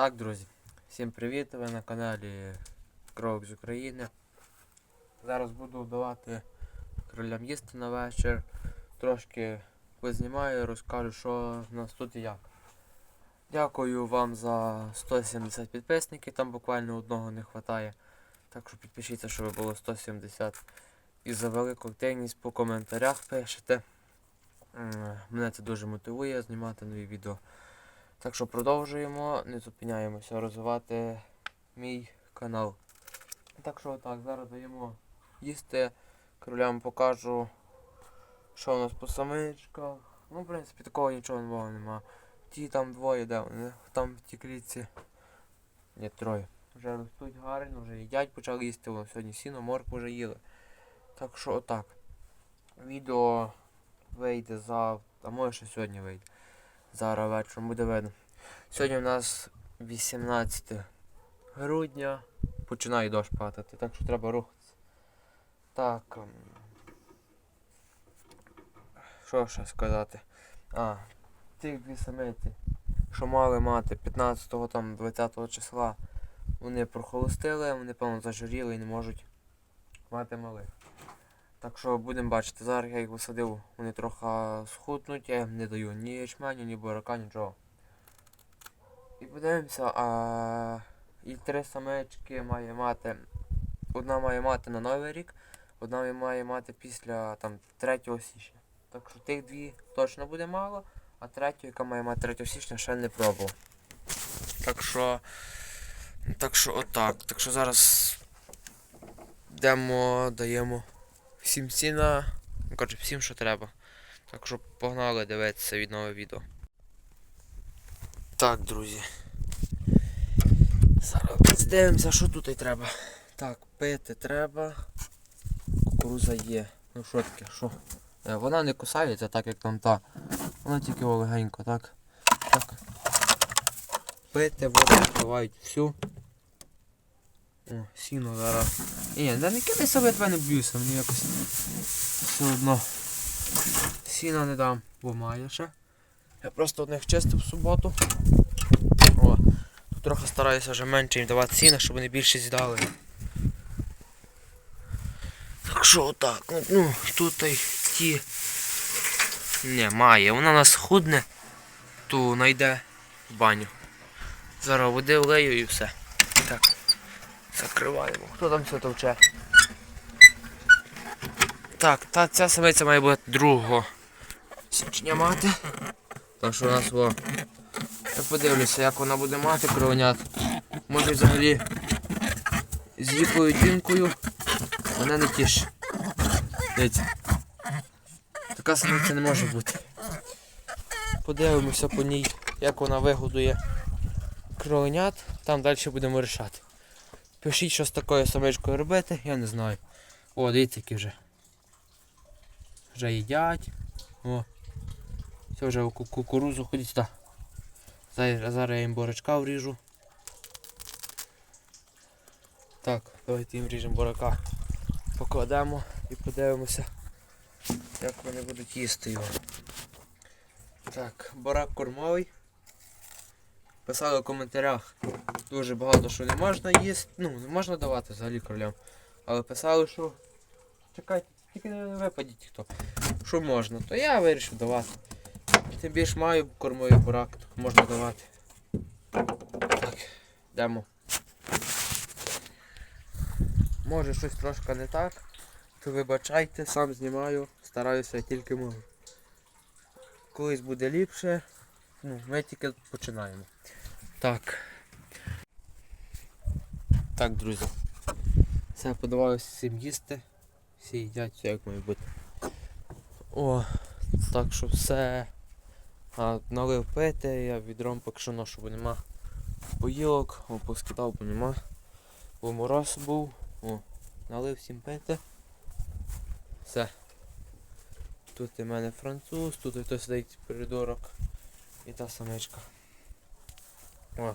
Так, друзі, всім привіт! Ви на каналі Крок з України. Зараз буду давати кролям їсти на вечір. Трошки познімаю, розкажу, що в нас тут і як. Дякую вам за 170 підписників, там буквально одного не вистачає. Так що підпишіться, щоб було 170. І за велику активність по коментарях пишете. Мене це дуже мотивує знімати нові відео. Так що продовжуємо, не зупиняємося розвивати мій канал. Так що так, зараз даємо їсти. Кролям покажу, що у нас по самичках. Ну, в принципі, такого нічого нового нема. Ті там двоє, де вони? Там в тій клітці. Ні, троє. Вже ростуть гарно, вже їдять, почали їсти. Воно сьогодні сіно, моркву вже їли. Так що отак. Відео вийде завтра, а може ще сьогодні вийде. Зараз вечором буде видно. Сьогодні у нас 18 грудня. Починає дощ падати, так що треба рухатися. Так. ем, Що ще сказати? А, ці дві самиці, що мали мати 15-го там 20-го числа, вони прохолостили, вони, певно, зажиріли і не можуть мати малих. Так що будемо бачити, зараз я їх висадив, вони трохи схуднуть, я їм не даю ні ячменю, ні бурака, нічого. І подивимося, а і три самечки має мати. Одна має мати на Новий рік, одна має мати після там 3 січня. Так що тих дві точно буде мало, а третю, яка має мати 3 січня, ще не пробував. Так що. Так що отак. Так що зараз йдемо, даємо всім сіна. Ну, Коротше, всім, що треба. Так що погнали дивитися від нове відео. Так, друзі. Зараз дивимося, що тут і треба. Так, пити треба. Кукуруза є. Ну що таке, що? Е, Вона не кусається, так як там та. Вона тільки легенько, так. Так. Пити, воду впивають всю. О, сіно зараз. Ні, да не кидай себе, я тебе не б'юся, мені якось все одно. Сіна не дам, бо має ще. Я просто одних чистив в суботу. О, тут трохи стараюся вже менше їм давати сіна, щоб вони більше з'їдали. Так що отак, ну, ну тут і ті. Не, має, вона нас худне, то найде в баню. Зараз води влею і все. Так. Закриваємо. Хто там все товче? Так, та ця самиця має бути другого січня мати. Так що у нас во. Я подивлюся, як вона буде мати кровенят. Може взагалі з вікою жінкою вона не тіш. Дивіться. Така самиця не може бути. Подивимося по ній, як вона вигодує кровенят. Там далі будемо рішати. Пишіть, що з такою самичкою робити, я не знаю. О, дивіться, які вже. Вже їдять. О. Все вже у кукурузу ходіть сюди. Зараз, зараз я їм борочка вріжу. Так, давайте їм вріжемо бурака. Покладемо і подивимося, як вони будуть їсти його. Так, бурак кормовий. Писали в коментарях дуже багато що не можна їсти, ну не можна давати взагалі кролям. Але писали, що чекайте, тільки не випадіть хто. Що можна, то я вирішив давати. Тим більш маю кормовий бурак, то можна давати. Так, йдемо. Може щось трошки не так, то вибачайте, сам знімаю, стараюся тільки можу. Колись буде ліпше, ну, ми тільки починаємо. Так. Так, друзі. Все, подавалося всім їсти. Всі їдять, як має бути. О, так що все. А, налив пити, я відром поки що ношу, бо нема поїлок, о, поскидав, бо нема. Бо мороз був. О, налив всім пити. Все. Тут і мене француз, тут і хтось сидить придурок. І та самичка. О.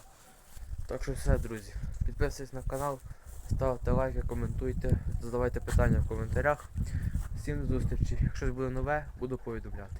Так що все, друзі. Підписуйтесь на канал, ставте лайки, коментуйте, задавайте питання в коментарях. Всім зустрічі. Якщо щось буде нове, буду повідомляти.